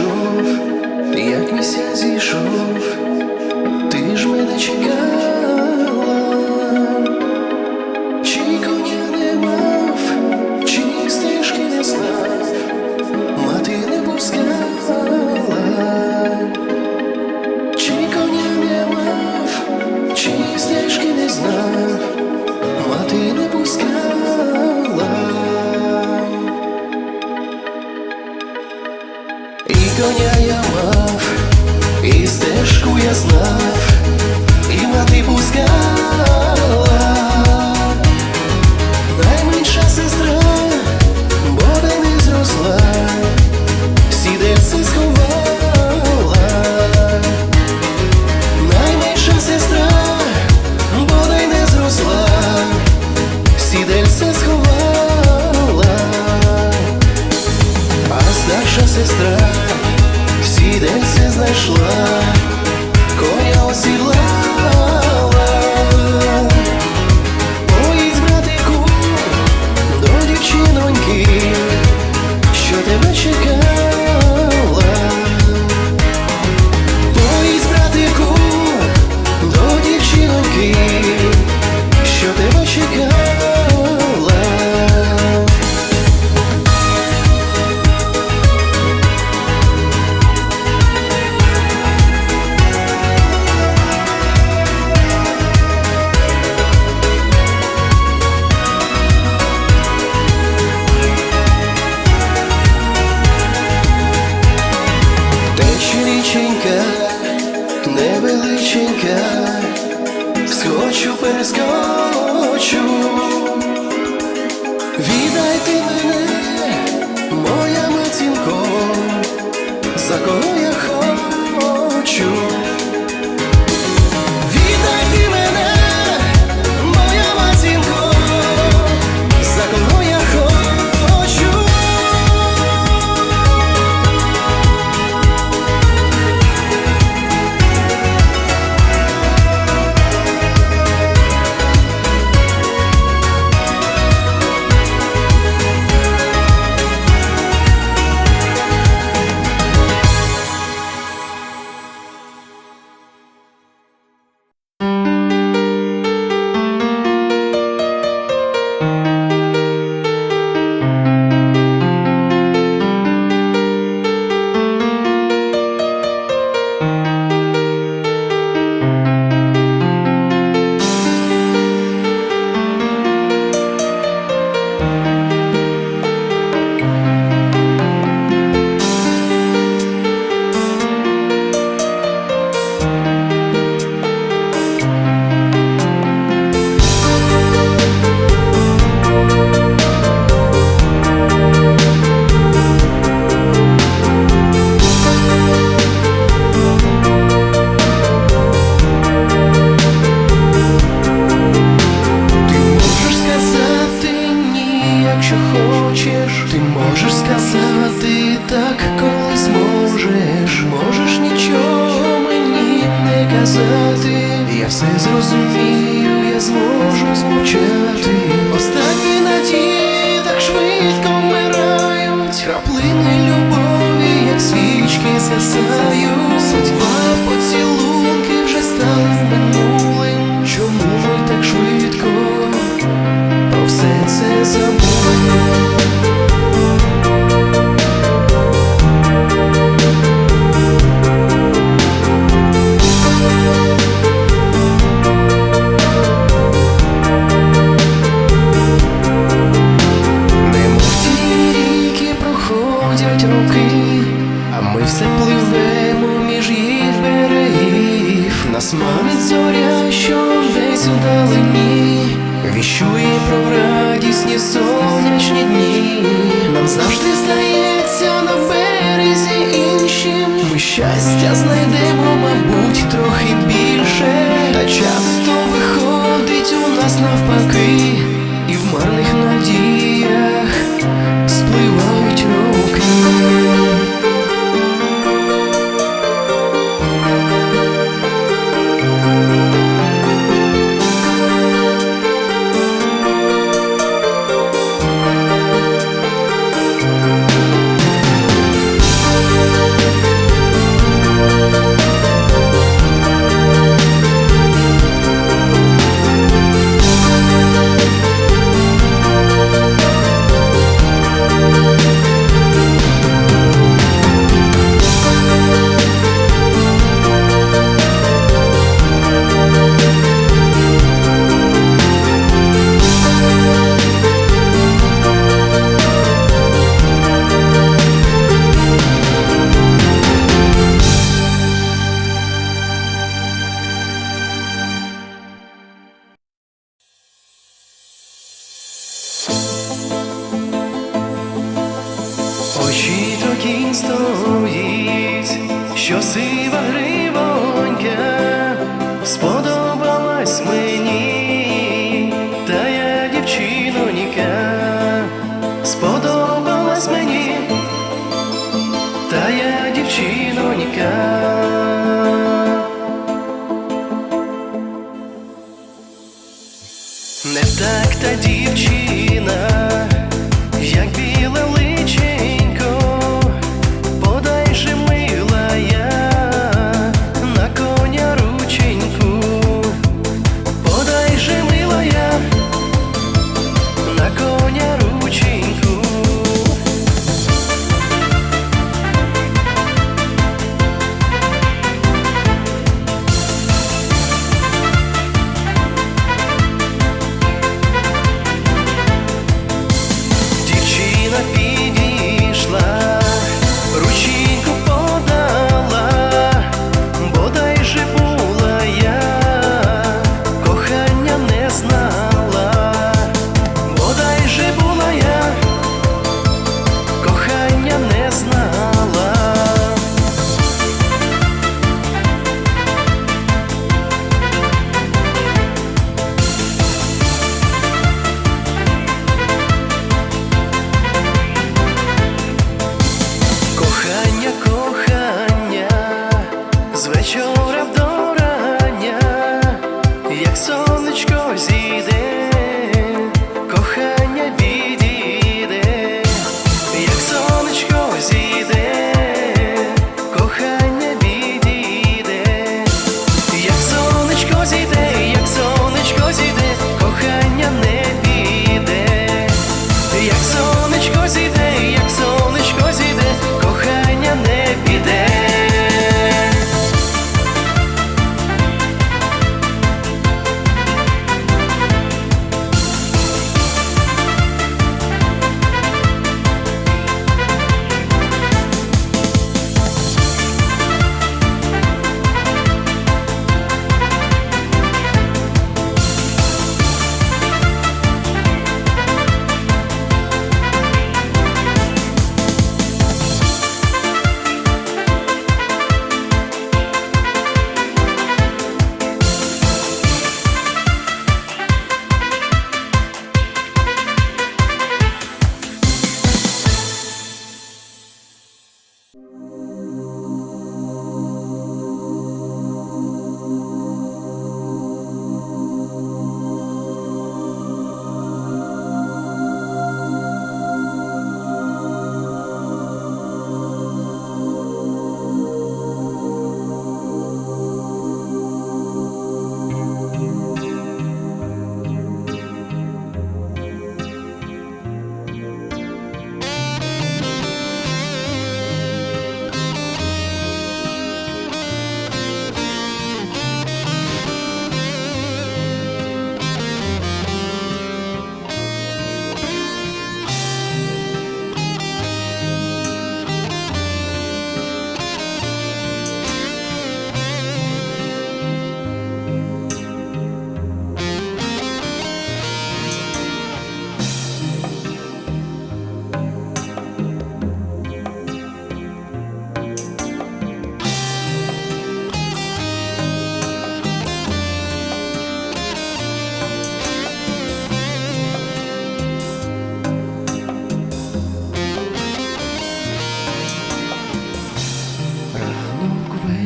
прийшов, Про все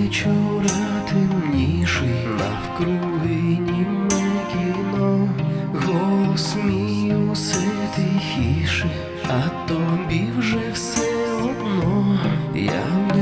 вечора темніший навкруги німе кіно, голос мій усе тихіший, а тобі вже все одно. Я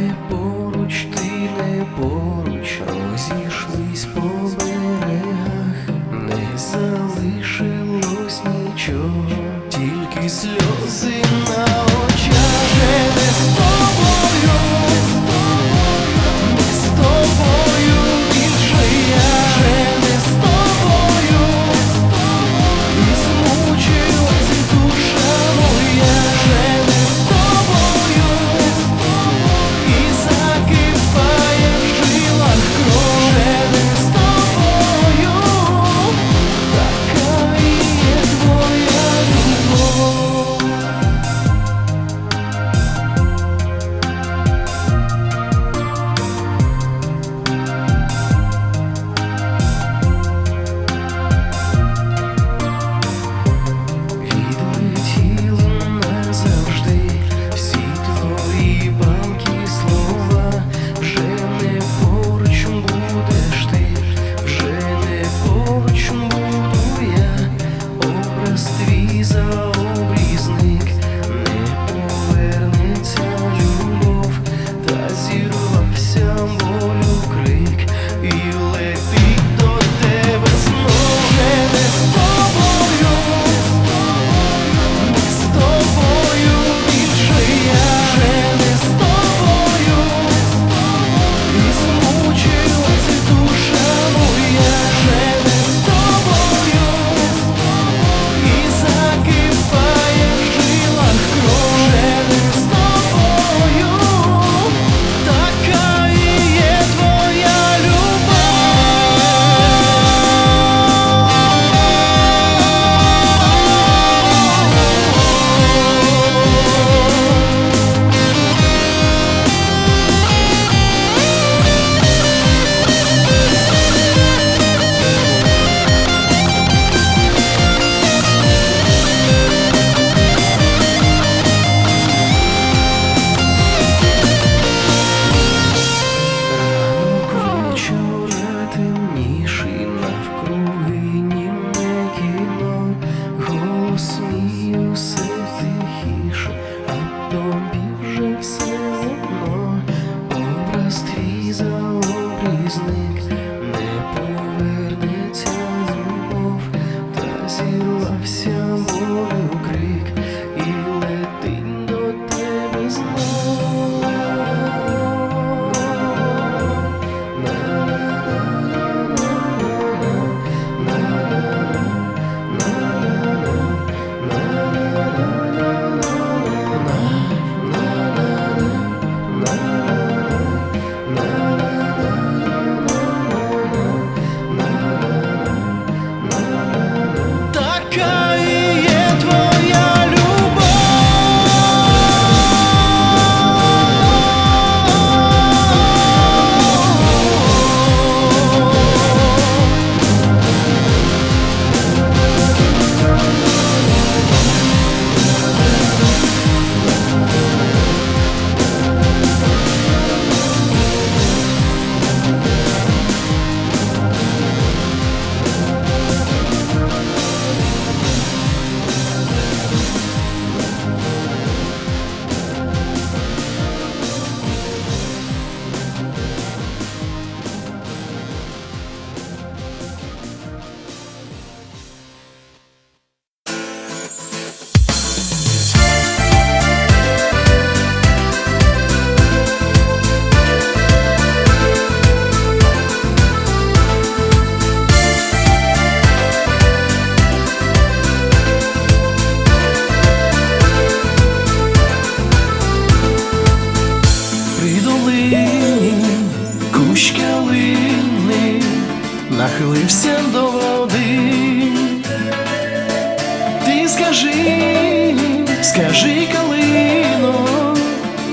скажи, калино,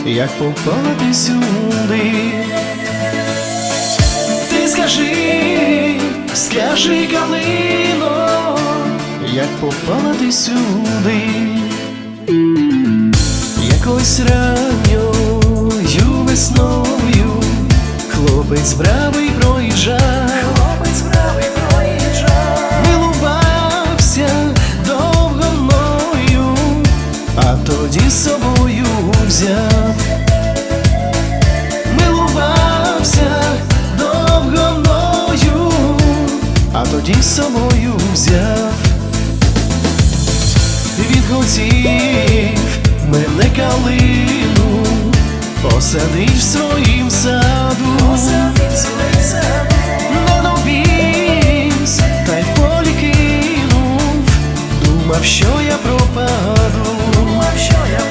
як попала ти сюди. Ти скажи, скажи, калино, як попала ти сюди. Якось ранньою весною хлопець бравий проїжджав, взяв, милувався довго мною, а тоді з собою взяв. Він хотів мене калину посадить в своїм саду, не довіз, та й в полі кинув, думав, що я пропаду, думав, що я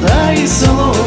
вода і солов'ї.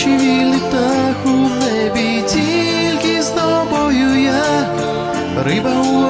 наче літах у небі, тільки з тобою я. Риба у